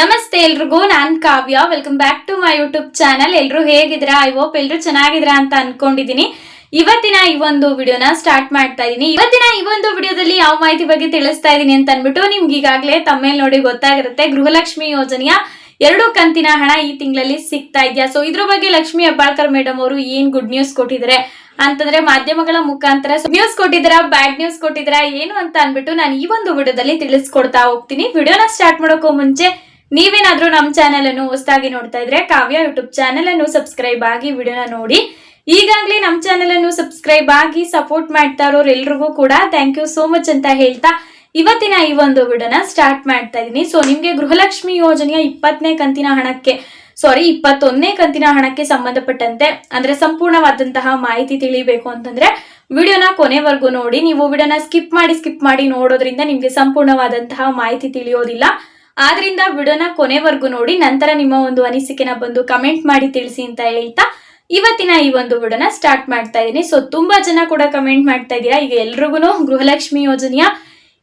ನಮಸ್ತೆ ಎಲ್ರಿಗೂ, ನಾನ್ Kavya. Welcome back to my YouTube channel ಎಲ್ಲರೂ ಹೇಗಿದ್ರಾ ಐ ಹೋಪ್ ಎಲ್ರು ಚೆನ್ನಾಗಿದ್ರಾ ಅಂತ ಅನ್ಕೊಂಡಿದೀನಿ ಇವತ್ತಿನ ಈ ಒಂದು ವಿಡಿಯೋನ ಸ್ಟಾರ್ಟ್ ಮಾಡ್ತಾ ಇದೀನಿ. ಇವತ್ತಿನ ಈ ಒಂದು ವಿಡಿಯೋದಲ್ಲಿ ಯಾವ ಮಾಹಿತಿ ಬಗ್ಗೆ ತಿಳಿಸ್ತಾ ಇದೀನಿ ಅಂತ ಅನ್ಬಿಟ್ಟು ನಿಮ್ಗೆ ಈಗಾಗಲೇ ತಮ್ಮೇಲ್ ನೋಡಿ ಗೊತ್ತಾಗಿರುತ್ತೆ. ಗೃಹಲಕ್ಷ್ಮಿ ಯೋಜನೆಯ ಎರಡು ಕಂತಿನ ಹಣ ಈ ತಿಂಗಳಲ್ಲಿ ಸಿಗ್ತಾ ಇದೆಯಾ? ಸೊ ಇದ್ರ ಬಗ್ಗೆ ಲಕ್ಷ್ಮಿ ಹೆಬ್ಬಾಳ್ಕರ್ ಮೇಡಮ್ ಅವರು ಏನ್ ಗುಡ್ ನ್ಯೂಸ್ ಕೊಟ್ಟಿದ್ದಾರೆ ಅಂತಂದ್ರೆ ಮಾಧ್ಯಮಗಳ ಮುಖಾಂತರ ನ್ಯೂಸ್ ಕೊಟ್ಟಿದ್ರ ಬ್ಯಾಡ್ ನ್ಯೂಸ್ ಕೊಟ್ಟಿದ್ರ ಏನು ಅಂತ ಅನ್ಬಿಟ್ಟು ನಾನು ಈ ಒಂದು ವಿಡಿಯೋದಲ್ಲಿ ತಿಳಿಸ್ಕೊಡ್ತಾ ಹೋಗ್ತೀನಿ. ವಿಡಿಯೋನ ಸ್ಟಾರ್ಟ್ ಮಾಡೋಕ್ಕೂ ಮುಂಚೆ ನೀವೇನಾದ್ರೂ ನಮ್ಮ ಚಾನೆಲ್ ಅನ್ನು ಹೊಸದಾಗಿ ನೋಡ್ತಾ ಇದ್ರೆ ಕಾವ್ಯ ಯೂಟ್ಯೂಬ್ ಚಾನೆಲ್ ಅನ್ನು ಸಬ್ಸ್ಕ್ರೈಬ್ ಆಗಿ ವಿಡಿಯೋನ ನೋಡಿ. ಈಗಾಗಲೇ ನಮ್ಮ ಚಾನೆಲ್ ಅನ್ನು ಸಬ್ಸ್ಕ್ರೈಬ್ ಆಗಿ ಸಪೋರ್ಟ್ ಮಾಡ್ತಾ ಇರೋರು ಎಲ್ರಿಗೂ ಕೂಡ ಥ್ಯಾಂಕ್ ಯು ಸೋ ಮಚ್ ಅಂತ ಹೇಳ್ತಾ ಇವತ್ತಿನ ಈ ಒಂದು ವಿಡಿಯೋನ ಸ್ಟಾರ್ಟ್ ಮಾಡ್ತಾ ಇದ್ದೀನಿ. ಸೊ ನಿಮ್ಗೆ ಗೃಹಲಕ್ಷ್ಮಿ ಯೋಜನೆಯ ಇಪ್ಪತ್ತನೇ ಕಂತಿನ ಹಣಕ್ಕೆ ಸಾರಿ ಇಪ್ಪತ್ತೊಂದನೇ ಕಂತಿನ ಹಣಕ್ಕೆ ಸಂಬಂಧಪಟ್ಟಂತೆ, ಅಂದ್ರೆ ಸಂಪೂರ್ಣವಾದಂತಹ ಮಾಹಿತಿ ತಿಳಿಬೇಕು ಅಂತಂದ್ರೆ ವಿಡಿಯೋನ ಕೊನೆವರೆಗೂ ನೋಡಿ. ನೀವು ವಿಡಿಯೋನ ಸ್ಕಿಪ್ ಮಾಡಿ ಸ್ಕಿಪ್ ಮಾಡಿ ನೋಡೋದ್ರಿಂದ ನಿಮ್ಗೆ ಸಂಪೂರ್ಣವಾದಂತಹ ಮಾಹಿತಿ ತಿಳಿಯೋದಿಲ್ಲ. ಆದ್ರಿಂದ ವಿಡಿಯೋನ ಕೊನೆವರೆಗೂ ನೋಡಿ, ನಂತರ ನಿಮ್ಮ ಒಂದು ಅನಿಸಿಕೆನ ಬಂದು ಕಮೆಂಟ್ ಮಾಡಿ ತಿಳಿಸಿ ಅಂತ ಹೇಳ್ತಾ ಇವತ್ತಿನ ಈ ಒಂದು ವಿಡಿಯೋನ ಸ್ಟಾರ್ಟ್ ಮಾಡ್ತಾ ಇದ್ದೀನಿ. ಸೊ ತುಂಬಾ ಜನ ಕೂಡ ಕಮೆಂಟ್ ಮಾಡ್ತಾ ಇದ್ದೀರಾ. ಈಗ ಎಲ್ರಿಗೂ ಗೃಹಲಕ್ಷ್ಮಿ ಯೋಜನೆಯ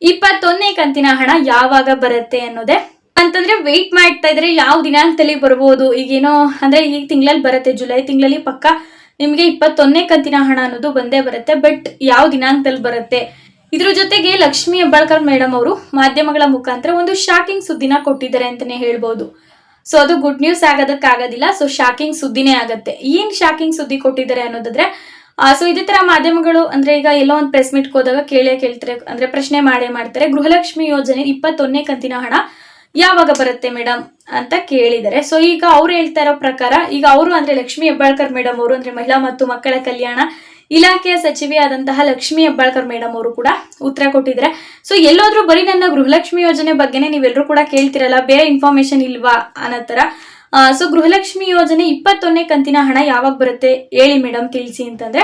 ಇಪ್ಪತ್ತೊಂದನೇ ಕಂತಿನ ಹಣ ಯಾವಾಗ ಬರುತ್ತೆ ಅನ್ನೋದೇ. ಅಂತಂದ್ರೆ ವೆಯ್ಟ್ ಮಾಡ್ತಾ ಇದ್ರೆ ಯಾವ ದಿನಾಂಕದಲ್ಲಿ ಬರ್ಬೋದು? ಈಗೇನೋ, ಅಂದ್ರೆ ಈ ತಿಂಗಳಲ್ಲಿ ಬರುತ್ತೆ, ಜುಲೈ ತಿಂಗಳಲ್ಲಿ ಪಕ್ಕ ನಿಮಗೆ ಇಪ್ಪತ್ತೊಂದನೇ ಕಂತಿನ ಹಣ ಅನ್ನೋದು ಬಂದೇ ಬರುತ್ತೆ. ಬಟ್ ಯಾವ ದಿನಾಂಕದಲ್ಲಿ ಬರುತ್ತೆ? ಇದ್ರ ಜೊತೆಗೆ ಲಕ್ಷ್ಮಿ ಹೆಬ್ಬಾಳ್ಕರ್ ಮೇಡಮ್ ಅವರು ಮಾಧ್ಯಮಗಳ ಮುಖಾಂತರ ಒಂದು ಶಾಕಿಂಗ್ ಸುದ್ದಿನ ಕೊಟ್ಟಿದ್ದಾರೆ ಅಂತಾನೆ ಹೇಳ್ಬೋದು. ಸೊ ಅದು ಗುಡ್ ನ್ಯೂಸ್ ಆಗೋದಕ್ಕಾಗೋದಿಲ್ಲ. ಸೊ ಶಾಕಿಂಗ್ ಸುದ್ದಿನೇ ಆಗತ್ತೆ. ಏನ್ ಶಾಕಿಂಗ್ ಸುದ್ದಿ ಕೊಟ್ಟಿದ್ದಾರೆ ಅನ್ನೋದಾದ್ರೆ ಸೊ ಇದೇ ತರ ಮಾಧ್ಯಮಗಳು ಅಂದ್ರೆ ಈಗ ಎಲ್ಲೋ ಒಂದು ಪ್ರೆಸ್ ಮೀಟ್ ಹೋದಾಗ ಕೇಳೇ ಕೇಳ್ತಾರೆ, ಅಂದ್ರೆ ಪ್ರಶ್ನೆ ಮಾಡೇ ಮಾಡ್ತಾರೆ, ಗೃಹಲಕ್ಷ್ಮಿ ಯೋಜನೆ ಇಪ್ಪತ್ತೊಂದನೇ ಕಂತಿನ ಹಣ ಯಾವಾಗ ಬರುತ್ತೆ ಮೇಡಮ್ ಅಂತ ಕೇಳಿದ್ದಾರೆ. ಸೊ ಈಗ ಅವ್ರು ಹೇಳ್ತಾ ಇರೋ ಪ್ರಕಾರ, ಈಗ ಅವರು ಅಂದ್ರೆ ಲಕ್ಷ್ಮಿ ಹೆಬ್ಬಾಳ್ಕರ್ ಮೇಡಮ್ ಅವರು ಅಂದ್ರೆ ಮಹಿಳಾ ಮತ್ತು ಮಕ್ಕಳ ಕಲ್ಯಾಣ ಇಲಾಖೆಯ ಸಚಿವೆ ಆದಂತಹ ಲಕ್ಷ್ಮಿ ಹೆಬ್ಬಾಳ್ಕರ್ ಮೇಡಮ್ ಅವರು ಕೂಡ ಉತ್ತರ ಕೊಟ್ಟಿದ್ದಾರೆ. ಸೊ ಎಲ್ಲೋದ್ರೂ ಬರೀ ನನ್ನ ಗೃಹಲಕ್ಷ್ಮಿ ಯೋಜನೆ ಬಗ್ಗೆನೇ ನೀವೆಲ್ಲರೂ ಕೂಡ ಕೇಳ್ತಿರಲ್ಲ, ಬೇರೆ ಇನ್ಫಾರ್ಮೇಶನ್ ಇಲ್ವಾ ಅನ್ನೋ ಸೊ ಗೃಹಲಕ್ಷ್ಮಿ ಯೋಜನೆ ಇಪ್ಪತ್ತೊಂದನೇ ಕಂತಿನ ಹಣ ಯಾವಾಗ ಬರುತ್ತೆ ಹೇಳಿ ಮೇಡಮ್ ತಿಳಿಸಿ ಅಂತಂದ್ರೆ.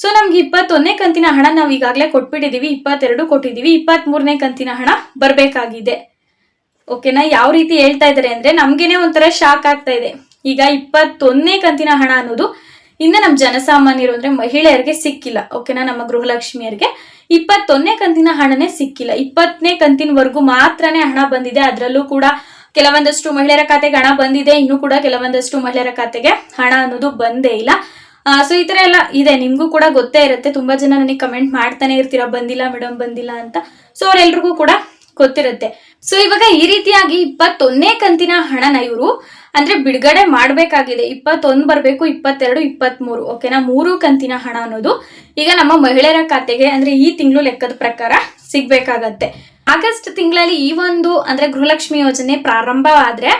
ಸೊ ನಮ್ಗೆ ಇಪ್ಪತ್ತೊಂದನೇ ಕಂತಿನ ಹಣ ನಾವು ಈಗಾಗಲೇ ಕೊಟ್ಬಿಟ್ಟಿದೀವಿ, ಇಪ್ಪತ್ತೆರಡು ಕೊಟ್ಟಿದ್ದೀವಿ ಇಪ್ಪತ್ತ್ಮೂರನೇ ಕಂತಿನ ಹಣ ಬರಬೇಕಾಗಿದೆ. ಓಕೆನಾ ಯಾವ ರೀತಿ ಹೇಳ್ತಾ ಇದ್ದಾರೆ ಅಂದ್ರೆ ನಮ್ಗೇನೆ ಒಂಥರ ಶಾಕ್ ಆಗ್ತಾ ಇದೆ. ಈಗ ಇಪ್ಪತ್ತೊಂದನೇ ಕಂತಿನ ಹಣ ಅನ್ನೋದು ಇನ್ನು ನಮ್ಮ ಜನಸಾಮಾನ್ಯರು ಅಂದ್ರೆ ಮಹಿಳೆಯರಿಗೆ ಸಿಕ್ಕಿಲ್ಲ ಓಕೆನಾ ನಮ್ಮ ಗೃಹಲಕ್ಷ್ಮಿಯರಿಗೆ. ಇಪ್ಪತ್ತೊಂದನೇ ಕಂತಿನ ಹಣನೇ ಸಿಕ್ಕಿಲ್ಲ. ಇಪ್ಪತ್ತನೇ ಕಂತಿನವರೆಗೂ ಮಾತ್ರನೇ ಹಣ ಬಂದಿದೆ. ಅದರಲ್ಲೂ ಕೂಡ ಕೆಲವೊಂದಷ್ಟು ಮಹಿಳೆಯರ ಖಾತೆಗೆ ಹಣ ಬಂದಿದೆ. ಇನ್ನು ಕೂಡ ಕೆಲವೊಂದಷ್ಟು ಮಹಿಳೆಯರ ಖಾತೆಗೆ ಹಣ ಅನ್ನೋದು ಬಂದೇ ಇಲ್ಲ. ಸೊ ಈ ತರ ಎಲ್ಲ ಇದೆ. ನಿಮ್ಗೂ ಕೂಡ ಗೊತ್ತೇ ಇರುತ್ತೆ. ತುಂಬಾ ಜನ ನನಗೆ ಕಮೆಂಟ್ ಮಾಡ್ತಾನೆ ಇರ್ತೀರಾ? ಬಂದಿಲ್ಲ ಮೇಡಮ್ ಬಂದಿಲ್ಲ ಅಂತ. ಸೊ ಅವ್ರೆಲ್ರಿಗೂ ಕೂಡ ಗೊತ್ತಿರುತ್ತೆ. ಸೊ ಇವಾಗ ಈ ರೀತಿಯಾಗಿ ಇಪ್ಪತ್ತೊಂದನೇ ಕಂತಿನ ಹಣನ ಇವರು ಅಂದ್ರೆ ಬಿಡುಗಡೆ ಮಾಡಬೇಕಾಗಿದೆ. ಇಪ್ಪತ್ತೊಂದು ಬರಬೇಕು, ಇಪ್ಪತ್ತೆರಡು ಇಪ್ಪತ್ತ್ಮೂರು ಓಕೆನಾ ಮೂರು ಕಂತಿನ ಹಣ ಅನ್ನೋದು ಈಗ ನಮ್ಮ ಮಹಿಳೆಯರ ಖಾತೆಗೆ ಅಂದ್ರೆ ಈ ತಿಂಗಳು ಲೆಕ್ಕದ ಪ್ರಕಾರ ಸಿಗ್ಬೇಕಾಗತ್ತೆ. ಆಗಸ್ಟ್ ತಿಂಗಳಲ್ಲಿ ಈ ಒಂದು ಅಂದ್ರೆ ಗೃಹಲಕ್ಷ್ಮಿ ಯೋಜನೆ ಪ್ರಾರಂಭ ಆದ್ರೆ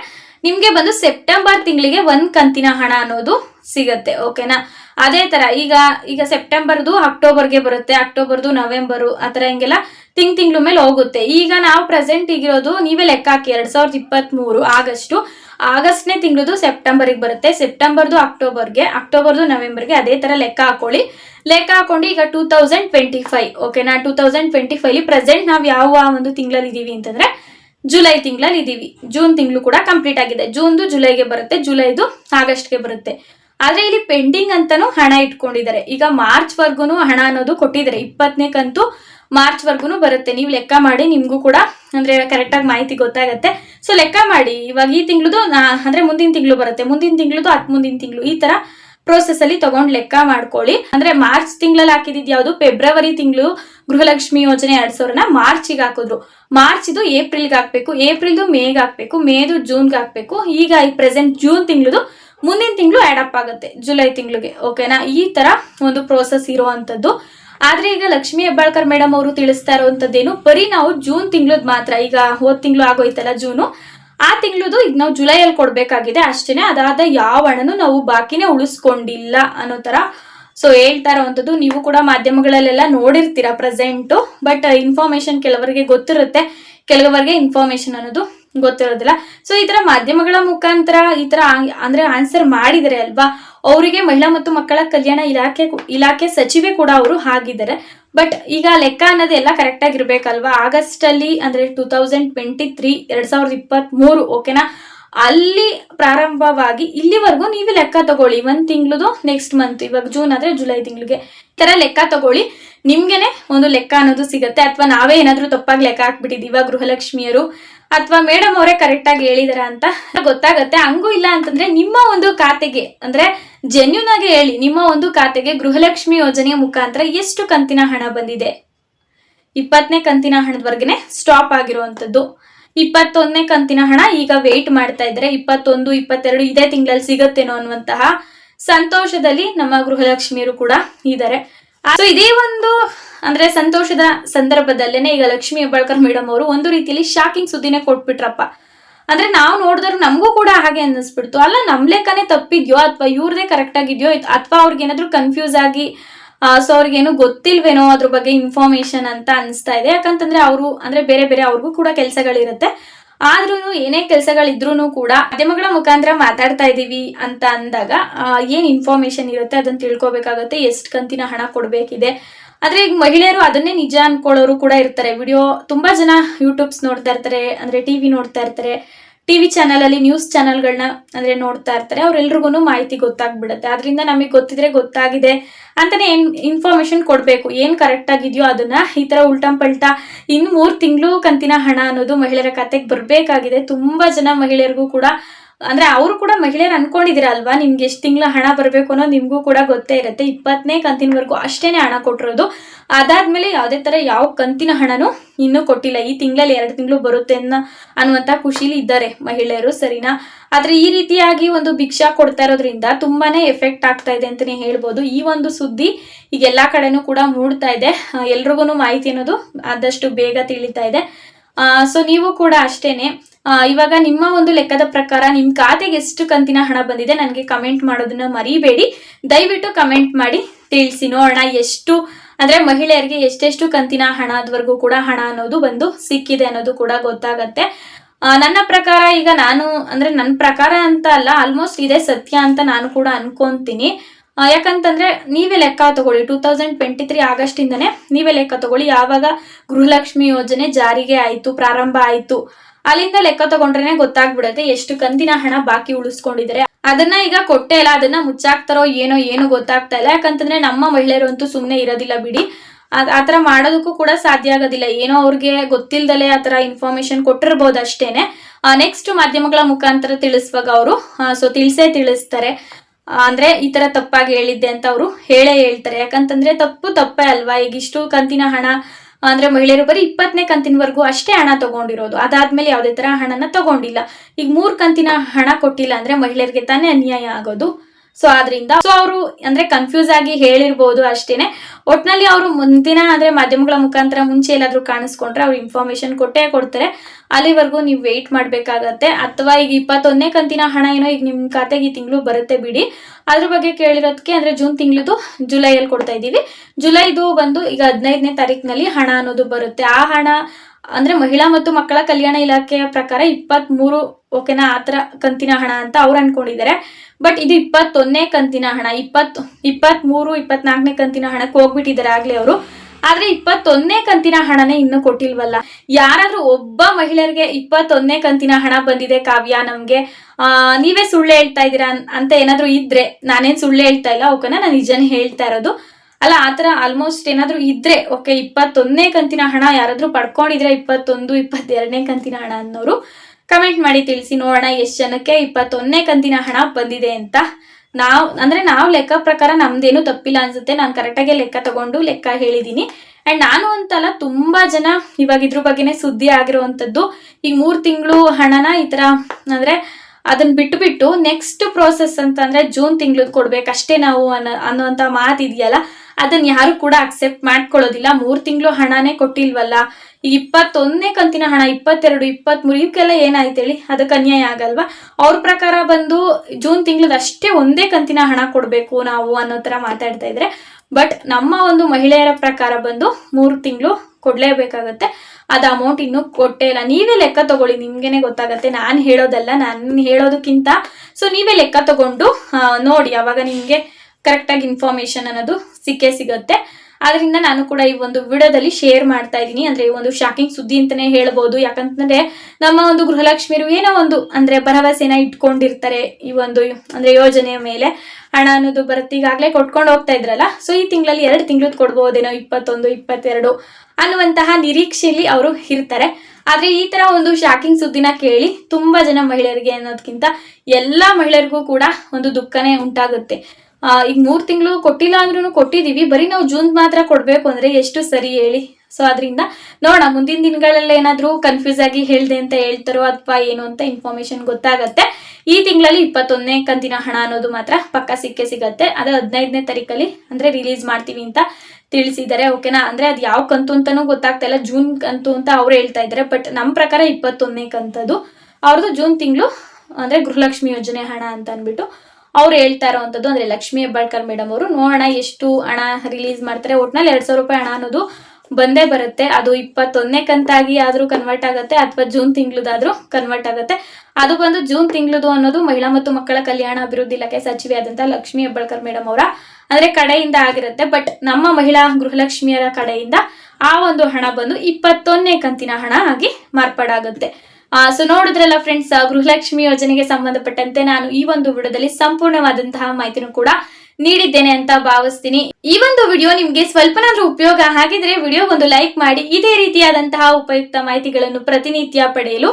ನಿಮ್ಗೆ ಬಂದು ಸೆಪ್ಟೆಂಬರ್ ತಿಂಗಳಿಗೆ ಒಂದ್ ಕಂತಿನ ಹಣ ಅನ್ನೋದು ಸಿಗತ್ತೆ. ಓಕೆನಾ ಅದೇ ತರ ಈಗ ಈಗ ಸೆಪ್ಟೆಂಬರ್ದು ಅಕ್ಟೋಬರ್ಗೆ ಬರುತ್ತೆ. ಅಕ್ಟೋಬರ್ದು ನವೆಂಬರು ಆ ಥರ ಹಿಂಗೆಲ್ಲ ತಿಂಗ್ ತಿಂಗ್ಳು ಮೇಲೆ ಹೋಗುತ್ತೆ. ಈಗ ನಾವು ಪ್ರೆಸೆಂಟ್ ಈಗಿರೋದು ನೀವೇ ಲೆಕ್ಕ ಹಾಕಿ, ಎರಡ್ ಸಾವಿರದ ಇಪ್ಪತ್ತ್ಮೂರು ಆಗಸ್ಟು. ಆಗಸ್ಟ್ನೇ ತಿಂಗಳದು ಸೆಪ್ಟೆಂಬರ್ಗೆ ಬರುತ್ತೆ. ಸೆಪ್ಟೆಂಬರ್ದು ಅಕ್ಟೋಬರ್ಗೆ, ಅಕ್ಟೋಬರ್ದು ನವೆಂಬರ್ಗೆ ಅದೇ ತರ ಲೆಕ್ಕ ಹಾಕೊಳ್ಳಿ. ಲೆಕ್ಕ ಹಾಕೊಂಡು ಈಗ ಟೂ ತೌಸಂಡ್ ಟ್ವೆಂಟಿ ಫೈವ್ ಓಕೆನಾ two thousand twenty five present ನಾವು ಯಾವ ಒಂದು ತಿಂಗಳಲ್ಲಿ ಇದೀವಿ ಅಂತಂದ್ರೆ, ಜುಲೈ ತಿಂಗಳಲ್ಲಿ ಇದೀವಿ. ಜೂನ್ ತಿಂಗಳು ಕೂಡ ಕಂಪ್ಲೀಟ್ ಆಗಿದೆ. ಜೂನ್ದು ಜುಲೈಗೆ ಬರುತ್ತೆ, ಜುಲೈದು ಆಗಸ್ಟ್ಗೆ ಬರುತ್ತೆ. ಆದರೆ ಇಲ್ಲಿ ಪೆಂಡಿಂಗ್ ಅಂತಾನು ಹಣ ಇಟ್ಕೊಂಡಿದ್ದಾರೆ. ಈಗ ಮಾರ್ಚ್ ವರ್ಗುನು ಹಣ ಅನ್ನೋದು ಕೊಟ್ಟಿದ್ದಾರೆ. ಇಪ್ಪತ್ತನೇ ಕಂತು ಮಾರ್ಚ್ ವರ್ಗುನು ಬರುತ್ತೆ. ನೀವು ಲೆಕ್ಕ ಮಾಡಿ ನಿಮಗೂ ಕೂಡ ಅಂದ್ರೆ ಕರೆಕ್ಟಾಗಿ ಮಾಹಿತಿ ಗೊತ್ತಾಗತ್ತೆ. ಸೊ ಲೆಕ್ಕ ಮಾಡಿ. ಇವಾಗ ಈ ತಿಂಗಳದು ಅಂದ್ರೆ ಮುಂದಿನ ತಿಂಗಳು ಬರುತ್ತೆ. ಮುಂದಿನ ತಿಂಗಳದು ಹತ್ತು ಮುಂದಿನ ತಿಂಗಳು. ಈ ತರ ಪ್ರೋಸೆಸ್ ಅಲ್ಲಿ ತಗೊಂಡ್ ಲೆಕ್ಕ ಮಾಡ್ಕೊಳ್ಳಿ. ಅಂದ್ರೆ ಮಾರ್ಚ್ ತಿಂಗಳಲ್ಲಿ ಹಾಕಿದಿದ್ ಯಾವುದು? ಫೆಬ್ರವರಿ ತಿಂಗಳು ಗೃಹಲಕ್ಷ್ಮಿ ಯೋಜನೆ ಎರಡ್ ಸಾವಿರನ ಮಾರ್ಚಿಗೆ ಹಾಕಿದ್ರು. ಮಾರ್ಚ್ ಇದು ಏಪ್ರಿಲ್ಗೆ ಹಾಕ್ಬೇಕು. ಏಪ್ರಿಲ್ದು ಮೇಗೆ ಹಾಕ್ಬೇಕು. ಮೇದು ಜೂನ್ಗೆ ಹಾಕ್ಬೇಕು. ಈಗ ಈ ಪ್ರೆಸೆಂಟ್ ಜೂನ್ ತಿಂಗಳದು ಮುಂದಿನ ತಿಂಗಳು ಆ್ಯಡ್ ಆಗುತ್ತೆ. ಜುಲೈ ತಿಂಗಳಿಗೆ. ಓಕೆನಾ ಈ ತರ ಒಂದು ಪ್ರೋಸೆಸ್ ಇರುವಂತದ್ದು. ಆದ್ರೆ ಈಗ ಲಕ್ಷ್ಮಿ ಹೆಬ್ಬಾಳ್ಕರ್ ಮೇಡಮ್ ಅವರು ತಿಳಿಸ್ತಾ ಇರುವಂತದ್ದೇನು, ಬರೀ ನಾವು ಜೂನ್ ತಿಂಗಳದ್ ಮಾತ್ರ, ಈಗ ಹೋದ್ ತಿಂಗಳು ಆಗೋಯ್ತಲ್ಲ ಜೂನು, ಆ ತಿಂಗಳದು ಈಗ ನಾವು ಜುಲೈಯಲ್ಲಿ ಕೊಡ್ಬೇಕಾಗಿದೆ ಅಷ್ಟೇನೆ, ಅದಾದ ಯಾವ ಹಣನು ನಾವು ಬಾಕಿನೇ ಉಳಿಸ್ಕೊಂಡಿಲ್ಲ ಅನ್ನೋ ತರ. ಸೊ ಹೇಳ್ತಾ ಇರೋವಂಥದ್ದು ನೀವು ಕೂಡ ಮಾಧ್ಯಮಗಳಲ್ಲೆಲ್ಲ ನೋಡಿರ್ತೀರಾ ಪ್ರೆಸೆಂಟು, ಬಟ್ ಇನ್ಫಾರ್ಮೇಶನ್ ಕೆಲವರಿಗೆ ಗೊತ್ತಿರುತ್ತೆ, ಕೆಲವರಿಗೆ ಇನ್ಫಾರ್ಮೇಶನ್ ಅನ್ನೋದು ಗೊತ್ತಿರೋದಿಲ್ಲ. ಸೊ ಈ ತರ ಮಾಧ್ಯಮಗಳ ಮುಖಾಂತರ ಈ ತರ ಅಂದ್ರೆ ಆನ್ಸರ್ ಮಾಡಿದರೆ ಅಲ್ವಾ? ಅವರಿಗೆ ಮಹಿಳಾ ಮತ್ತು ಮಕ್ಕಳ ಕಲ್ಯಾಣ ಇಲಾಖೆ ಇಲಾಖೆ ಸಚಿವೆ ಕೂಡ ಅವರು ಆಗಿದ್ದಾರೆ ಬಟ್ ಈಗ ಲೆಕ್ಕ ಅನ್ನೋದು ಎಲ್ಲ ಕರೆಕ್ಟ್ ಆಗಿರ್ಬೇಕಲ್ವಾ? ಆಗಸ್ಟ್ ಅಲ್ಲಿ ಅಂದ್ರೆ ಟೂ ತೌಸಂಡ್ ಟ್ವೆಂಟಿ ತ್ರೀ ಎರಡ್ ಸಾವಿರದ ಇಪ್ಪತ್ತ್ ಮೂರು ಓಕೆನಾ ಅಲ್ಲಿ ಪ್ರಾರಂಭವಾಗಿ ಇಲ್ಲಿವರೆಗೂ ನೀವು ಲೆಕ್ಕ ತಗೊಳ್ಳಿ. ಒಂದ್ ತಿಂಗಳದು ನೆಕ್ಸ್ಟ್ ಮಂತ್ ಇವಾಗ ಜೂನ್ ಆದ್ರೆ ಜುಲೈ ತಿಂಗಳಿಗೆ. ಈ ತರ ಲೆಕ್ಕ ತಗೊಳ್ಳಿ. ನಿಮ್ಗೆನೆ ಒಂದು ಲೆಕ್ಕ ಅನ್ನೋದು ಸಿಗುತ್ತೆ. ಅಥವಾ ನಾವೇ ಏನಾದ್ರೂ ತಪ್ಪಾಗಿ ಲೆಕ್ಕ ಹಾಕ್ಬಿಟ್ಟಿದೀವ ಗೃಹಲಕ್ಷ್ಮಿಯರು? ಅಥವಾ ಮೇಡಮ್ ಅವರೇ ಕರೆಕ್ಟ್ ಆಗಿ ಹೇಳಿದಾರ ಅಂತ ಗೊತ್ತಾಗತ್ತೆ. ಹಂಗೂ ಇಲ್ಲ ಅಂತಂದ್ರೆ ನಿಮ್ಮ ಒಂದು ಖಾತೆಗೆ, ಅಂದ್ರೆ ಜೆನ್ಯೂನ್ ಆಗಿ ಹೇಳಿ, ನಿಮ್ಮ ಒಂದು ಖಾತೆಗೆ ಗೃಹಲಕ್ಷ್ಮಿ ಯೋಜನೆಯ ಮುಖಾಂತರ ಎಷ್ಟು ಕಂತಿನ ಹಣ ಬಂದಿದೆ? ಇಪ್ಪತ್ತನೇ ಕಂತಿನ ಹಣದವರೆಗೆ ಸ್ಟಾಪ್ ಆಗಿರುವಂತದ್ದು. ಇಪ್ಪತ್ತೊಂದನೇ ಕಂತಿನ ಹಣ ಈಗ ವೇಟ್ ಮಾಡ್ತಾ ಇದ್ರೆ ಇಪ್ಪತ್ತೊಂದು, ಇಪ್ಪತ್ತೆರಡು ಇದೇ ತಿಂಗಳಲ್ಲಿ ಸಿಗತ್ತೇನೋ ಅನ್ನುವಂತಹ ಸಂತೋಷದಲ್ಲಿ ನಮ್ಮ ಗೃಹಲಕ್ಷ್ಮಿಯರು ಕೂಡ ಇದ್ದಾರೆ. ಇದೇ ಒಂದು ಅಂದ್ರೆ ಸಂತೋಷದ ಸಂದರ್ಭದಲ್ಲೇನೆ ಈಗ ಲಕ್ಷ್ಮಿ ಹೆಬ್ಬಾಳ್ಕರ್ ಮೇಡಮ್ ಅವರು ಒಂದು ರೀತಿಯಲ್ಲಿ ಶಾಕಿಂಗ್ ಸುದ್ದಿನೇ ಕೊಟ್ಬಿಟ್ರಪ್ಪ. ಅಂದ್ರೆ ನಾವು ನೋಡಿದ್ರು ನಮಗೂ ಕೂಡ ಹಾಗೆ ಅನ್ನಿಸ್ಬಿಡ್ತು. ಅಲ್ಲ, ನಮ್ ಲೆಕ್ಕನೇ ತಪ್ಪಿದ್ಯೋ ಅಥವಾ ಇವ್ರದೇ ಕರೆಕ್ಟ್ ಆಗಿದ್ಯೋ ಅಥವಾ ಅವ್ರಿಗೆ ಏನಾದ್ರು ಕನ್ಫ್ಯೂಸ್ ಆಗಿ ಸೊ ಅವ್ರಿಗೇನು ಗೊತ್ತಿಲ್ವೇನೋ ಅದ್ರ ಬಗ್ಗೆ ಇನ್ಫಾರ್ಮೇಶನ್ ಅಂತ ಅನಿಸ್ತಾ ಇದೆ. ಯಾಕಂತಂದ್ರೆ ಅವರು, ಅಂದ್ರೆ ಬೇರೆ ಬೇರೆ ಅವ್ರಿಗೂ ಕೂಡ ಕೆಲಸಗಳಿರುತ್ತೆ. ಆದ್ರೂ ಏನೇ ಕೆಲಸಗಳಿದ್ರು ಕೂಡ ಮಾಧ್ಯಮಗಳ ಮುಖಾಂತರ ಮಾತಾಡ್ತಾ ಇದೀವಿ ಅಂತ ಅಂದಾಗ ಏನ್ ಇನ್ಫಾರ್ಮೇಶನ್ ಇರುತ್ತೆ ಅದನ್ನ ತಿಳ್ಕೊಬೇಕಾಗತ್ತೆ, ಎಷ್ಟು ಕಂತಿನ ಹಣ ಕೊಡ್ಬೇಕಿದೆ ಆದ್ರೆ ಈಗ ಮಹಿಳೆಯರು ಅದನ್ನೇ ನಿಜ ಅನ್ಕೊಳ್ಳೋರು ಕೂಡ ಇರ್ತಾರೆ. ವಿಡಿಯೋ ತುಂಬಾ ಜನ ಯೂಟ್ಯೂಬ್ಸ್ ನೋಡ್ತಾ ಇರ್ತಾರೆ, ಅಂದ್ರೆ ಟಿವಿ ನೋಡ್ತಾ ಇರ್ತಾರೆ ಟಿವಿ ಚಾನಲ್ ಅಲ್ಲಿ ನ್ಯೂಸ್ ಚಾನಲ್ಗಳನ್ನ ಅಂದ್ರೆ ನೋಡ್ತಾ ಇರ್ತಾರೆ. ಅವ್ರೆಲ್ರಿಗೂ ಮಾಹಿತಿ ಗೊತ್ತಾಗ್ಬಿಡುತ್ತೆ. ಅದರಿಂದ ನಮಗೆ ಗೊತ್ತಿದ್ರೆ ಗೊತ್ತಾಗಿದೆ ಅಂತಾನೆ ಏನ್ ಇನ್ಫಾರ್ಮೇಶನ್ ಕೊಡ್ಬೇಕು, ಏನ್ ಕರೆಕ್ಟ್ ಆಗಿದೆಯೋ ಅದನ್ನ ಈ ತರ ಉಲ್ಟಂ ಪಲ್ಟಾ ಇನ್ ಮೂರ್ ತಿಂಗಳು ಕಂತಿನ ಹಣ ಅನ್ನೋದು ಮಹಿಳೆಯರ ಖಾತೆಗೆ ಬರ್ಬೇಕಾಗಿದೆ. ತುಂಬಾ ಜನ ಮಹಿಳೆಯರಿಗೂ ಕೂಡ ಅಂದ್ರೆ ಅವರು ಕೂಡ ಮಹಿಳೆಯರು ಅನ್ಕೊಂಡಿದ್ದೀರಾ ಅಲ್ವಾ ನಿಮ್ಗೆ ಎಷ್ಟು ತಿಂಗಳ ಹಣ ಬರಬೇಕು ಅನ್ನೋದು ನಿಮಗೂ ಕೂಡ ಗೊತ್ತೇ ಇರುತ್ತೆ. ಇಪ್ಪತ್ತನೇ ಕಂತಿನವರೆಗೂ ಅಷ್ಟೇನೆ ಹಣ ಕೊಟ್ಟಿರೋದು. ಅದಾದ್ಮೇಲೆ ಯಾವುದೇ ತರ ಯಾವ ಕಂತಿನ ಹಣನೂ ಇನ್ನೂ ಕೊಟ್ಟಿಲ್ಲ. ಈ ತಿಂಗಳಲ್ಲಿ ಎರಡು ತಿಂಗಳು ಬರುತ್ತೆ ಅನ್ನೋ ಅನ್ನುವಂತ ಖುಷಿಲಿ ಇದ್ದಾರೆ ಮಹಿಳೆಯರು, ಸರಿನಾ? ಆದ್ರೆ ಈ ರೀತಿಯಾಗಿ ಒಂದು ಭಿಕ್ಷಾ ಕೊಡ್ತಾ ಇರೋದ್ರಿಂದ ತುಂಬಾನೇ ಎಫೆಕ್ಟ್ ಆಗ್ತಾ ಇದೆ ಅಂತಾನೆ ಹೇಳ್ಬೋದು. ಈ ಒಂದು ಸುದ್ದಿ ಈಗ ಎಲ್ಲಾ ಕಡೆನೂ ಕೂಡ ಮೂಡ್ತಾ ಇದೆ. ಎಲ್ರಿಗೂ ಮಾಹಿತಿ ಅನ್ನೋದು ಆದಷ್ಟು ಬೇಗ ತಿಳಿತಾ ಇದೆ. ಸೊ ನೀವು ಕೂಡ ಅಷ್ಟೇನೆ ಇವಾಗ ನಿಮ್ಮ ಒಂದು ಲೆಕ್ಕದ ಪ್ರಕಾರ ನಿಮ್ಮ ಖಾತೆಗೆ ಎಷ್ಟು ಕಂತಿನ ಹಣ ಬಂದಿದೆ ನನಗೆ ಕಮೆಂಟ್ ಮಾಡೋದನ್ನ ಮರಿಬೇಡಿ. ದಯವಿಟ್ಟು ಕಮೆಂಟ್ ಮಾಡಿ, ತಿಳಿಸಿ ನೋಡೋಣ ಎಷ್ಟು, ಅಂದ್ರೆ ಮಹಿಳೆಯರಿಗೆ ಎಷ್ಟೆಷ್ಟು ಕಂತಿನ ಹಣದವರೆಗೂ ಕೂಡ ಹಣ ಅನ್ನೋದು ಬಂದು ಸಿಕ್ಕಿದೆ ಅನ್ನೋದು ಕೂಡ ಗೊತ್ತಾಗತ್ತೆ. ನನ್ನ ಪ್ರಕಾರ ಈಗ ನಾನು, ಅಂದ್ರೆ ನನ್ನ ಪ್ರಕಾರ ಅಂತ ಅಲ್ಲ ಆಲ್ಮೋಸ್ಟ್ ಇದೇ ಸತ್ಯ ಅಂತ ನಾನು ಕೂಡ ಅನ್ಕೊಂತೀನಿ. ಯಾಕಂತಂದ್ರೆ ನೀವೇ ಲೆಕ್ಕ ತಗೊಳ್ಳಿ. Two thousand twenty three August ಇಂದನೇ ನೀವೇ ಲೆಕ್ಕ ತಗೊಳ್ಳಿ. ಯಾವಾಗ ಗೃಹಲಕ್ಷ್ಮಿ ಯೋಜನೆ ಜಾರಿಗೆ ಆಯಿತು, ಪ್ರಾರಂಭ ಆಯ್ತು ಅಲ್ಲಿಂದ ಲೆಕ್ಕ ತಗೊಂಡ್ರೇನೆ ಗೊತ್ತಾಗ್ಬಿಡುತ್ತೆ ಎಷ್ಟು ಕಂತಿನ ಹಣ ಬಾಕಿ ಉಳಿಸ್ಕೊಂಡಿದ್ದಾರೆ. ಅದನ್ನ ಈಗ ಕೊಟ್ಟೆ ಇಲ್ಲ ಅದನ್ನ ಮುಚ್ಚಾಕ್ತಾರೋ ಏನೋ ಏನು ಗೊತ್ತಾಗ್ತಾ ಇಲ್ಲ. ಯಾಕಂತಂದ್ರೆ ನಮ್ಮ ಮಹಿಳೆಯರು ಅಂತೂ ಸುಮ್ಮನೆ ಇರೋದಿಲ್ಲ ಬಿಡಿ. ಆತರ ಮಾಡೋದಕ್ಕೂ ಕೂಡ ಸಾಧ್ಯ ಆಗೋದಿಲ್ಲ. ಏನೋ ಅವ್ರಿಗೆ ಗೊತ್ತಿಲ್ದಲೆ ಆತರ ಇನ್ಫಾರ್ಮೇಶನ್ ಕೊಟ್ಟಿರ್ಬೋದು ಅಷ್ಟೇನೆ. ನೆಕ್ಸ್ಟ್ ಮಾಧ್ಯಮಗಳ ಮುಖಾಂತರ ತಿಳಿಸುವಾಗ ಅವರು ಸೊ ತಿಳಿಸೇ ತಿಳಿಸ್ತಾರೆ. ಅಂದ್ರೆ ಈ ತರ ತಪ್ಪಾಗಿ ಹೇಳಿದ್ದೆ ಅಂತ ಅವರು ಹೇಳೇ ಹೇಳ್ತಾರೆ. ಯಾಕಂತಂದ್ರೆ ತಪ್ಪು ತಪ್ಪೇ ಅಲ್ವಾ? ಈಗಿಷ್ಟು ಕಂತಿನ ಹಣ ಅಂದ್ರೆ ಮಹಿಳೆಯರು ಬರೀ ಇಪ್ಪತ್ತನೇ ಕಂತಿನವರೆಗೂ ಅಷ್ಟೇ ಹಣ ತಗೊಂಡಿರೋದು. ಅದಾದ್ಮೇಲೆ ಯಾವುದೇ ತರ ಹಣನ ತಗೊಂಡಿಲ್ಲ. ಈಗ ಮೂರ್ ಕಂತಿನ ಹಣ ಕೊಟ್ಟಿಲ್ಲ ಅಂದ್ರೆ ಮಹಿಳೆಯರಿಗೆ ತಾನೇ ಅನ್ಯಾಯ ಆಗೋದು? ಸೊ ಆದ್ರಿಂದ ಸೊ ಅವರು ಅಂದ್ರೆ ಕನ್ಫ್ಯೂಸ್ ಆಗಿ ಹೇಳಿರ್ಬೋದು ಅಷ್ಟೇನೆ. ಒಟ್ನಲ್ಲಿ ಅವರು ಮುಂದಿನ ಅಂದ್ರೆ ಮಾಧ್ಯಮಗಳ ಮುಖಾಂತರ ಮುಂಚೆ ಎಲ್ಲಾದ್ರೂ ಕಾಣಿಸ್ಕೊಂಡ್ರೆ ಅವ್ರು ಇನ್ಫಾರ್ಮೇಶನ್ ಕೊಟ್ಟೇ ಕೊಡ್ತಾರೆ. ಅಲ್ಲಿವರೆಗೂ ನೀವು ವೆಯ್ಟ್ ಮಾಡ್ಬೇಕಾಗತ್ತೆ. ಅಥವಾ ಈಗ ಇಪ್ಪತ್ತೊಂದನೇ ಕಂತಿನ ಹಣ ಏನೋ ಈಗ ನಿಮ್ ಖಾತೆಗೆ ಈ ತಿಂಗಳು ಬರುತ್ತೆ ಬಿಡಿ. ಅದ್ರ ಬಗ್ಗೆ ಕೇಳಿರೋದಕ್ಕೆ ಅಂದ್ರೆ ಜೂನ್ ತಿಂಗಳದು ಜುಲೈಯಲ್ಲಿ ಕೊಡ್ತಾ ಇದೀವಿ ಜುಲೈದು ಬಂದು ಈಗ ಹದಿನೈದನೇ ತಾರೀಕಿನಲ್ಲಿ ಹಣ ಅನ್ನೋದು ಬರುತ್ತೆ. ಆ ಹಣ ಅಂದ್ರೆ ಮಹಿಳಾ ಮತ್ತು ಮಕ್ಕಳ ಕಲ್ಯಾಣ ಇಲಾಖೆಯ ಪ್ರಕಾರ ಇಪ್ಪತ್ತ್ ಮೂರು ಓಕೆನಾ ಆತರ ಕಂತಿನ ಹಣ ಅಂತ ಅವ್ರು ಅನ್ಕೊಂಡಿದ್ದಾರೆ. ಬಟ್ ಇದು ಇಪ್ಪತ್ತೊಂದನೇ ಕಂತಿನ ಹಣ ಇಪ್ಪತ್ ಇಪ್ಪತ್ತ್ ಮೂರು ಇಪ್ಪತ್ನಾಲ್ಕನೇ ಕಂತಿನ ಹಣಕ್ಕೆ ಹೋಗ್ಬಿಟ್ಟಿದ್ದಾರೆ ಆಗ್ಲೇ ಅವರು. ಆದ್ರೆ ಇಪ್ಪತ್ತೊಂದನೇ ಕಂತಿನ ಹಣನೇ ಇನ್ನೂ ಕೊಟ್ಟಿಲ್ವಲ್ಲ? ಯಾರಾದ್ರೂ ಒಬ್ಬ ಮಹಿಳೆಯರಿಗೆ ಇಪ್ಪತ್ತೊಂದನೇ ಕಂತಿನ ಹಣ ಬಂದಿದೆ ಕಾವ್ಯ ನಮ್ಗೆ. ಆ, ನೀವೇ ಸುಳ್ಳು ಹೇಳ್ತಾ ಇದ್ದೀರಾ ಅಂತ ಏನಾದ್ರೂ ಇದ್ರೆ, ನಾನೇನ್ ಸುಳ್ಳು ಹೇಳ್ತಾ ಇಲ್ಲ ಓಕೆನಾ ನಾನು ನಿಜನೇ ಹೇಳ್ತಾ ಇರೋದು. ಅಲ್ಲ ಆತರ ಆಲ್ಮೋಸ್ಟ್ ಏನಾದ್ರೂ ಇದ್ರೆ ಓಕೆ ಇಪ್ಪತ್ತೊಂದನೇ ಕಂತಿನ ಹಣ ಯಾರಾದ್ರೂ ಪಡ್ಕೊಂಡಿದ್ರೆ ಇಪ್ಪತ್ತೊಂದು, ಇಪ್ಪತ್ತೆರಡನೇ ಕಂತಿನ ಹಣ ಅನ್ನೋರು. ಕಮೆಂಟ್ ಮಾಡಿ ತಿಳಿಸಿ ನೋಡೋಣ ಎಷ್ಟು ಜನಕ್ಕೆ ಇಪ್ಪತ್ತೊಂದನೇ ಕಂತಿನ ಹಣ ಬಂದಿದೆ ಅಂತ. ನಾವು, ಅಂದ್ರೆ ನಾವು ಲೆಕ್ಕ ಪ್ರಕಾರ ನಮ್ದೇನು ತಪ್ಪಿಲ್ಲ ಅನ್ಸುತ್ತೆ. ನಾನು ಕರೆಕ್ಟಾಗಿ ಲೆಕ್ಕ ತಗೊಂಡು ಲೆಕ್ಕ ಹೇಳಿದ್ದೀನಿ ಅಂಡ್ ನಾನು ಅಂತಲ್ಲ ತುಂಬಾ ಜನ ಇವಾಗ ಇದ್ರ ಬಗ್ಗೆನೇ ಸುದ್ದಿ ಆಗಿರುವಂತದ್ದು. ಈಗ ಮೂರ್ ತಿಂಗಳು ಹಣನ ಈ ತರ, ಅಂದ್ರೆ ಅದನ್ನ ಬಿಟ್ಟು ಬಿಟ್ಟು ನೆಕ್ಸ್ಟ್ ಪ್ರೋಸೆಸ್ ಅಂತಂದ್ರೆ ಜೂನ್ ತಿಂಗಳು ಕೊಡ್ಬೇಕಷ್ಟೇ ನಾವು ಅನ್ನೋ ಅನ್ನೋಂಥ ಮಾತು ಇದೆಯಲ್ಲ ಅದನ್ನ ಯಾರು ಕೂಡ ಅಕ್ಸೆಪ್ಟ್ ಮಾಡ್ಕೊಳ್ಳೋದಿಲ್ಲ. ಮೂರು ತಿಂಗಳು ಹಣನೇ ಕೊಟ್ಟಿಲ್ವಲ್ಲ. ಈಗ ಇಪ್ಪತ್ತೊಂದನೇ ಕಂತಿನ ಹಣ, ಇಪ್ಪತ್ತೆರಡು, ಇಪ್ಪತ್ಮೂರು ಇವಕ್ಕೆಲ್ಲ ಏನಾಯ್ತು ಹೇಳಿ? ಅದಕ್ಕೆ ಅನ್ಯಾಯ ಆಗಲ್ವಾ? ಅವ್ರ ಪ್ರಕಾರ ಬಂದು ಜೂನ್ ತಿಂಗಳದ ಅಷ್ಟೇ ಒಂದೇ ಕಂತಿನ ಹಣ ಕೊಡಬೇಕು ನಾವು ಅನ್ನೋ ಥರ ಮಾತಾಡ್ತಾ ಇದ್ರೆ, ಬಟ್ ನಮ್ಮ ಒಂದು ಮಹಿಳೆಯರ ಪ್ರಕಾರ ಬಂದು ಮೂರು ತಿಂಗಳು ಕೊಡಲೇಬೇಕಾಗತ್ತೆ. ಅದು ಅಮೌಂಟ್ ಇನ್ನೂ ಕೊಟ್ಟೇ ಇಲ್ಲ. ನೀವೇ ಲೆಕ್ಕ ತಗೊಳ್ಳಿ, ನಿಮ್ಗೆನೆ ಗೊತ್ತಾಗತ್ತೆ. ನಾನು ಹೇಳೋದಲ್ಲ, ನಾನು ಹೇಳೋದಕ್ಕಿಂತ. ಸೊ ನೀವೇ ಲೆಕ್ಕ ತಗೊಂಡು ನೋಡಿ, ಅವಾಗ ನಿಮಗೆ ಕರೆಕ್ಟಾಗಿ ಇನ್ಫಾರ್ಮೇಶನ್ ಅನ್ನೋದು ಸಿಕ್ಕೇ ಸಿಗುತ್ತೆ. ಆದ್ರಿಂದ ನಾನು ಕೂಡ ಈ ಒಂದು ವಿಡಿಯೋದಲ್ಲಿ ಶೇರ್ ಮಾಡ್ತಾ ಇದ್ದೀನಿ. ಅಂದ್ರೆ ಈ ಒಂದು ಶಾಕಿಂಗ್ ಸುದ್ದಿ ಅಂತಾನೆ ಹೇಳ್ಬೋದು. ಯಾಕಂತಂದ್ರೆ ನಮ್ಮ ಒಂದು ಗೃಹಲಕ್ಷ್ಮಿಯರು ಏನೋ ಒಂದು ಅಂದ್ರೆ ಭರವಸೆನ ಇಟ್ಕೊಂಡಿರ್ತಾರೆ ಈ ಒಂದು ಅಂದ್ರೆ ಯೋಜನೆಯ ಮೇಲೆ. ಹಣ ಅನ್ನೋದು ಬರುತ್ತೆ. ಈಗಾಗಲೇ ಕೊಟ್ಕೊಂಡು ಹೋಗ್ತಾ ಇದ್ರಲ್ಲ. ಸೊ ಈ ತಿಂಗಳಲ್ಲಿ ಎರಡು ತಿಂಗಳು ಕೊಡ್ಬೋದೇನೋ? ಇಪ್ಪತ್ತೊಂದು, ಇಪ್ಪತ್ತೆರಡು ಅನ್ನುವಂತಹ ನಿರೀಕ್ಷೆಯಲ್ಲಿ ಅವರು ಇರ್ತಾರೆ. ಆದ್ರೆ ಈ ತರ ಒಂದು ಶಾಕಿಂಗ್ ಸುದ್ದಿನ ಕೇಳಿ ತುಂಬಾ ಜನ ಮಹಿಳೆಯರಿಗೆ ಅನ್ನೋದಕ್ಕಿಂತ ಎಲ್ಲಾ ಮಹಿಳೆಯರಿಗೂ ಕೂಡ ಒಂದು ದುಃಖನೇ ಉಂಟಾಗುತ್ತೆ. ಈಗ ಮೂರ್ ತಿಂಗಳು ಕೊಟ್ಟಿಲ್ಲ ಅಂದ್ರೂ ಕೊಟ್ಟಿದೀವಿ. ಬರೀ ನಾವು ಜೂನ್ ಮಾತ್ರ ಕೊಡ್ಬೇಕು ಅಂದ್ರೆ ಎಷ್ಟು ಸರಿ ಹೇಳಿ. ಸೊ ಅದರಿಂದ ನೋಡ ಮುಂದಿನ ದಿನಗಳಲ್ಲಿ ಏನಾದ್ರೂ ಕನ್ಫ್ಯೂಸ್ ಆಗಿ ಹೇಳ್ದೆ ಅಂತ ಹೇಳ್ತಾರೋ ಅಥವಾ ಏನು ಅಂತ ಇನ್ಫಾರ್ಮೇಶನ್ ಗೊತ್ತಾಗತ್ತೆ. ಈ ತಿಂಗಳಲ್ಲಿ ಇಪ್ಪತ್ತೊಂದನೇ ಕಂತಿನ ಹಣ ಅನ್ನೋದು ಮಾತ್ರ ಪಕ್ಕ ಸಿಕ್ಕೇ ಸಿಗತ್ತೆ. ಅದು ಹದಿನೈದನೇ ತಾರೀಕಲ್ಲಿ ಅಂದ್ರೆ ರಿಲೀಸ್ ಮಾಡ್ತೀವಿ ಅಂತ ತಿಳಿಸಿದ್ದಾರೆ ಓಕೆನಾ ಅಂದ್ರೆ ಅದು ಯಾವ ಕಂತು ಅಂತಾನೂ ಗೊತ್ತಾಗ್ತಾ ಇಲ್ಲ. ಜೂನ್ ಕಂತು ಅಂತ ಅವ್ರು ಹೇಳ್ತಾ ಇದ್ದಾರೆ. ಬಟ್ ನಮ್ಮ ಪ್ರಕಾರ ಇಪ್ಪತ್ತೊಂದನೇ ಕಂತದ್ದು ಅವ್ರದ್ದು ಜೂನ್ ತಿಂಗಳು ಅಂದ್ರೆ ಗೃಹಲಕ್ಷ್ಮಿ ಯೋಜನೆ ಹಣ ಅಂತ ಅಂದ್ಬಿಟ್ಟು ಅವ್ರು ಹೇಳ್ತಾ ಇರೋವಂಥದ್ದು, ಅಂದ್ರೆ ಲಕ್ಷ್ಮಿ ಹೆಬ್ಬಾಳ್ಕರ್ ಮೇಡಮ್ ಅವರು, ನೋಡೋಣ ಎಷ್ಟು ಹಣ ರಿಲೀಸ್ ಮಾಡ್ತಾರೆ. ಒಟ್ನಲ್ಲಿ ಎರಡು ಸಾವಿರ ರೂಪಾಯಿ ಹಣ ಅನ್ನೋದು ಬಂದೇ ಬರುತ್ತೆ. ಅದು ಇಪ್ಪತ್ತೊಂದನೇ ಕಂತಾಗಿ ಆದ್ರೂ ಕನ್ವರ್ಟ್ ಆಗುತ್ತೆ, ಅಥವಾ ಜೂನ್ ತಿಂಗಳದಾದ್ರೂ ಕನ್ವರ್ಟ್ ಆಗುತ್ತೆ. ಅದು ಬಂದು ಜೂನ್ ತಿಂಗಳದು ಅನ್ನೋದು ಮಹಿಳಾ ಮತ್ತು ಮಕ್ಕಳ ಕಲ್ಯಾಣ ಅಭಿವೃದ್ಧಿ ಇಲಾಖೆ ಸಚಿವೆ ಆದಂತ ಲಕ್ಷ್ಮಿ ಹೆಬ್ಬಾಳ್ಕರ್ ಮೇಡಮ್ ಅವರ, ಅಂದ್ರೆ ಕಡೆಯಿಂದ ಆಗಿರುತ್ತೆ. ಬಟ್ ನಮ್ಮ ಮಹಿಳಾ ಗೃಹಲಕ್ಷ್ಮಿಯರ ಕಡೆಯಿಂದ ಆ ಒಂದು ಹಣ ಬಂದು ಇಪ್ಪತ್ತೊಂದನೇ ಕಂತಿನ ಹಣ ಆಗಿ ಮಾರ್ಪಾಡಾಗುತ್ತೆ. ಸೊ ನೋಡಿದ್ರಲ್ಲ ಫ್ರೆಂಡ್ಸ್ ಗೃಹಲಕ್ಷ್ಮಿ ಯೋಜನೆಗೆ ಸಂಬಂಧಪಟ್ಟಂತೆ ನಾನು ಈ ಒಂದು ವಿಡಿಯೋದಲ್ಲಿ ಸಂಪೂರ್ಣವಾದಂತಹ ಮಾಹಿತಿನೂ ಕೂಡ ನೀಡಿದ್ದೇನೆ ಅಂತ ಭಾವಿಸ್ತೀನಿ. ಈ ಒಂದು ವಿಡಿಯೋ ನಿಮ್ಗೆ ಸ್ವಲ್ಪನಾದ್ರೂ ಉಪಯೋಗ ಆಗಿದ್ರೆ ವಿಡಿಯೋ ಒಂದು ಲೈಕ್ ಮಾಡಿ, ಇದೇ ರೀತಿಯಾದಂತಹ ಉಪಯುಕ್ತ ಮಾಹಿತಿಗಳನ್ನು ಪ್ರತಿನಿತ್ಯ ಪಡೆಯಲು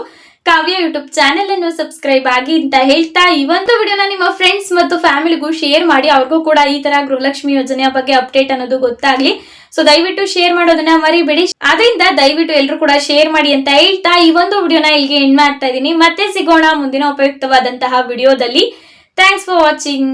ಕಾವ್ಯ ಯೂಟ್ಯೂಬ್ ಚಾನೆಲ್ ಅನ್ನು ಸಬ್ಸ್ಕ್ರೈಬ್ ಆಗಿ ಅಂತ ಹೇಳ್ತಾ ಈ ಒಂದು ವಿಡಿಯೋನ ನಿಮ್ಮ ಫ್ರೆಂಡ್ಸ್ ಮತ್ತು ಫ್ಯಾಮಿಲಿಗೂ ಶೇರ್ ಮಾಡಿ, ಅವ್ರಿಗೂ ಕೂಡ ಈ ತರ ಗೃಹಲಕ್ಷ್ಮಿ ಯೋಜನೆಯ ಬಗ್ಗೆ ಅಪ್ಡೇಟ್ ಅನ್ನೋದು ಗೊತ್ತಾಗ್ಲಿ. ಸೊ ದಯವಿಟ್ಟು ಶೇರ್ ಮಾಡೋದನ್ನ ಮರಿಬೇಡಿ. ಅದರಿಂದ ದಯವಿಟ್ಟು ಎಲ್ಲರೂ ಕೂಡ ಶೇರ್ ಮಾಡಿ ಅಂತ ಹೇಳ್ತಾ ಈ ಒಂದು ವಿಡಿಯೋನ ಇಲ್ಲಿಗೆ ಎಂಡ್ ಮಾಡ್ತಾ ಇದ್ದೀನಿ. ಮತ್ತೆ ಸಿಗೋಣ ಮುಂದಿನ ಉಪಯುಕ್ತವಾದಂತಹ ವಿಡಿಯೋದಲ್ಲಿ. Thanks for watching